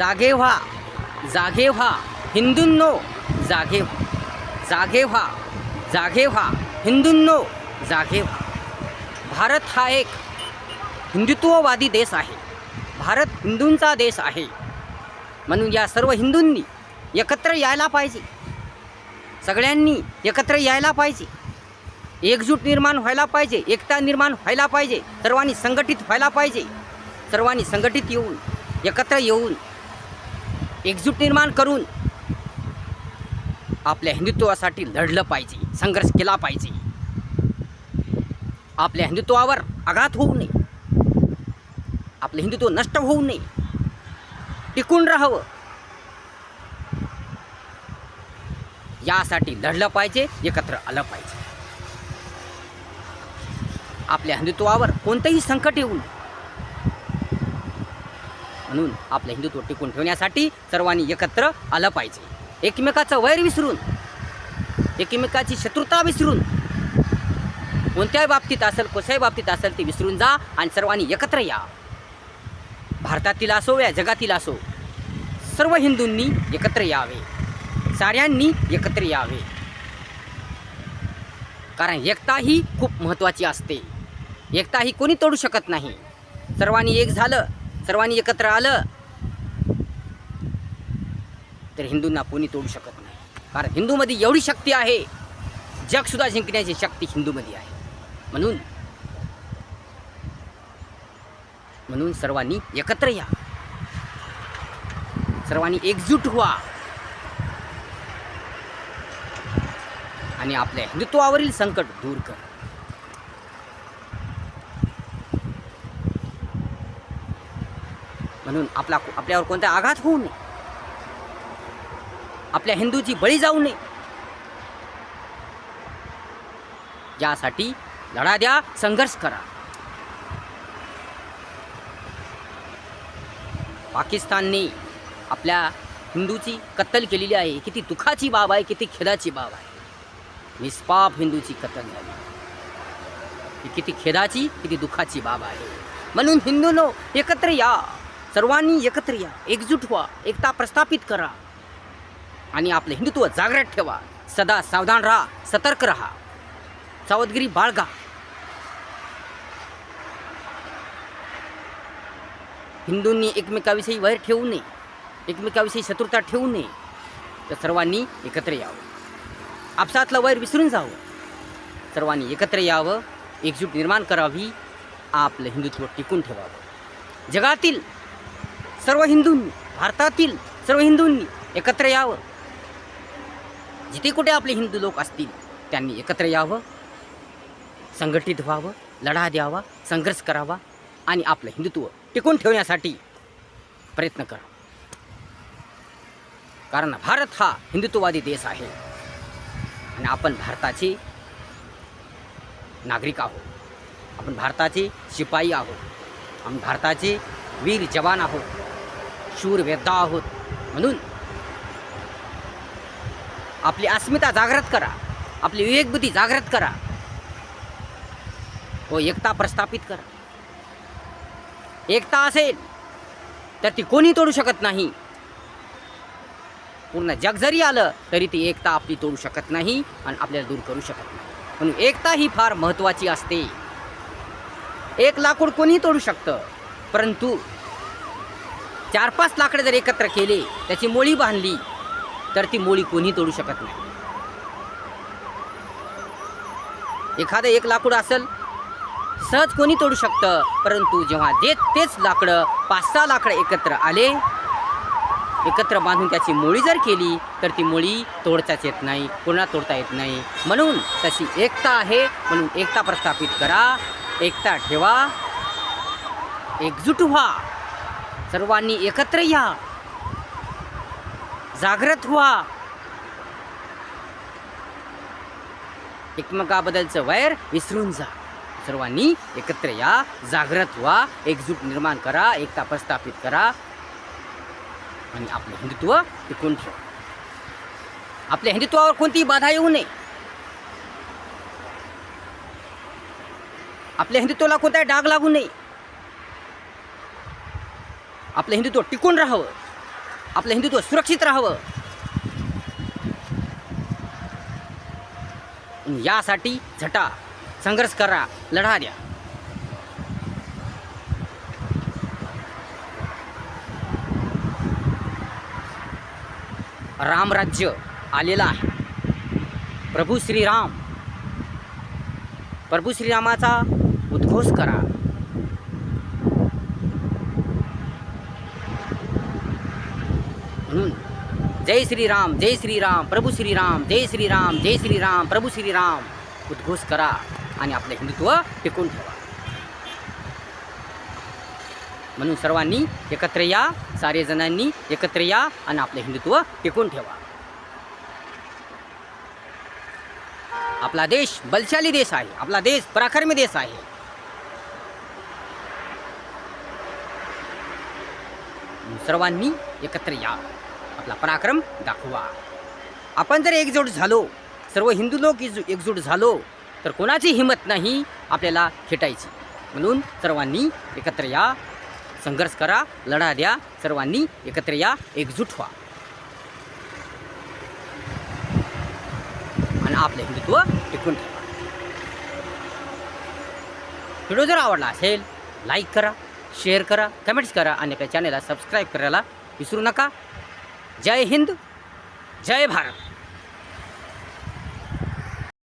जागे व्हा जागे व्हा हिंदूंनो जागे व्हा जागे व्हा जागे व्हा हिंदूंनो जागे व्हा. भारत हा एक हिंदुत्ववादी देश आहे. भारत हिंदूंचा देश आहे. म्हणून या सर्व हिंदूंनी एकत्र यायला पाहिजे. सगळ्यांनी एकत्र यायला पाहिजे. एकजूट निर्माण व्हायला पाहिजे एकता निर्माण व्हायला पाहिजे सर्वांनी संघटित व्हायला पाहिजे. सर्वांनी संघटित येऊन एकत्र येऊन एकजूट निर्माण करून आपल्या हिंदुत्वासाठी लढलं पाहिजे संघर्ष केला पाहिजे. आपल्या हिंदुत्वावर आघात होऊ नये. आपलं हिंदुत्व नष्ट होऊ नये. टिकून राहावं. यासाठी लढलं पाहिजे एकत्र आलं पाहिजे. आपल्या हिंदुत्वावर कोणतंही संकट येऊ नये. म्हणून आपलं हिंदुत्व टिकून ठेवण्यासाठी सर्वांनी एकत्र आलं पाहिजे. एकमेकाचं वैर विसरून एकमेकाची शत्रुता विसरून कोणत्याही बाबतीत असेल कशाही बाबतीत असेल ते विसरून जा आणि सर्वांनी एकत्र या. भारतातील असो या जगातील असो सर्व हिंदूंनी एकत्र यावे. साऱ्यांनी एकत्र यावे. कारण एकता ही खूप महत्त्वाची असते. एकता ही कोणी तोडू शकत नाही. सर्वांनी एक झालं सर्वांनी एकत्र आलं तर हिंदूंना कोणी तोडू शकत नाही. कारण हिंदूमध्ये एवढी शक्ती आहे जगसुद्धा जिंकण्याची शक्ती हिंदूमध्ये आहे. म्हणून म्हणून सर्वांनी एकत्र या. सर्वांनी एकजूट व्हा. आणि आपल्या हिंदुत्वावरील संकट दूर कर. म्हणून आपला आपल्यावर कोणता आघात होऊ नये. आपल्या हिंदूची बळी जाऊ नये. यासाठी लढा द्या संघर्ष करा. पाकिस्तानने आपल्या हिंदूची कत्तल केलेली आहे. किती दुःखाची बाब आहे किती खेदाची बाब आहे. निष्पाप हिंदूची कत्तल झाली. ही किती खेदाची किती दुःखाची बाब आहे. म्हणून हिंदूनो एकत्र या. सर्वांनी एकत्र या एकजूट व्हा एकता प्रस्थापित करा. आणि आपलं हिंदुत्व जागृत ठेवा. सदा सावधान राहा सतर्क राहा. सावधगिरी बाळगा. हिंदूंनी एकमेकाविषयी वैर ठेवू नये एकमेकाविषयी शत्रुता ठेवू नये तर सर्वांनी एकत्र यावं. आपसातलं वैर विसरून जावं. सर्वांनी एकत्र यावं एकजूट निर्माण करावी आपलं हिंदुत्व टिकून ठेवावं. जगातील सर्व हिंदूंनी भारतातील सर्व हिंदूंनी एकत्र यावं. जिथे कुठे आपले हिंदू लोक असतील त्यांनी एकत्र यावं. संघटित व्हावं लढा द्यावा संघर्ष करावा आणि आपलं हिंदुत्व टिकून ठेवण्यासाठी प्रयत्न करा. कारण भारत हा हिंदुत्ववादी देश आहे आणि आपण भारताचे नागरिक आहोत. आपण भारताचे शिपाई आहोत. आपण भारताचे वीर जवान आहोत. शूर आहोत म्हणून. आपली अस्मिता जागृत करा. आपली विवेकबुद्धी जागृत करा. व एकता प्रस्थापित करा. एकता असेल तर ती कोणी तोडू शकत नाही. पूर्ण जग जरी आलं तरी ती एकता आपली तोडू शकत नाही आणि आपल्याला दूर करू शकत नाही. म्हणून एकता ही फार महत्त्वाची असते. एक लाकूड कोणी तोडू शकतं परंतु चार पाच लाकडं जर एकत्र केले त्याची मोळी बांधली तर ती मोळी कोणी तोडू शकत नाही. एखादं एक लाकूड असेल सहज कोणी तोडू शकतं परंतु जेव्हा जे तेच लाकडं पाच सहा लाकडं एकत्र आले एकत्र बांधून त्याची मोळी जर केली तर ती मोळी तोडताच येत नाही पुन्हा तोडता येत नाही. म्हणून तशी एकता आहे म्हणून एकता प्रस्थापित करा एकता ठेवा एकजूट व्हा. सर्वांनी एकत्र या. जागृत व्हा. एकमेकाबद्दलचं वैर विसरून जा. सर्वांनी एकत्र या जागृत व्हा एकजूट निर्माण करा एकता प्रस्थापित करा. आणि आपलं हिंदुत्व टिकून ठेवा. आपल्या हिंदुत्वावर कोणतीही बाधा येऊ नये. आपल्या हिंदुत्वाला कोणताही डाग लागू नये. आपलं हिंदुत्व टिकून राहावं. आपलं हिंदुत्व सुरक्षित राहावं. यासाठी झटा संघर्ष करा लढा द्या. रामराज्य आलेलं आहे. प्रभू श्रीराम. प्रभू श्रीरामाचा उद्घोष करा म्हणून जय श्रीराम जय श्रीराम प्रभू श्रीराम जय श्रीराम जय श्रीराम प्रभू श्रीराम उद्घोष करा आणि आपलं हिंदुत्व टिकून ठेवा. म्हणून सर्वांनी एकत्र या सारे जणांनी एकत्र या आणि आपलं हिंदुत्व टिकून ठेवा. आपला देश बलशाली देश आहे. आपला देश पराक्रमी देश आहे. सर्वांनी एकत्र या. आपला पराक्रम दाखवा. आपण जर एकजूट झालो सर्व हिंदू लोक एकजूट झालो तर कोणाची हिंमत नाही आपल्याला खेटायची. म्हणून सर्वांनी एकत्र या संघर्ष करा लढा द्या सर्वांनी एकत्र या एकजूट व्हा. आणि आपलं हिंदुत्व टिकून ठेवा. व्हिडिओ जर आवडला असेल लाईक करा शेअर करा कमेंट्स करा आणि आपल्या चॅनलला सबस्क्राईब करायला विसरू नका. जय हिंद जय भारत।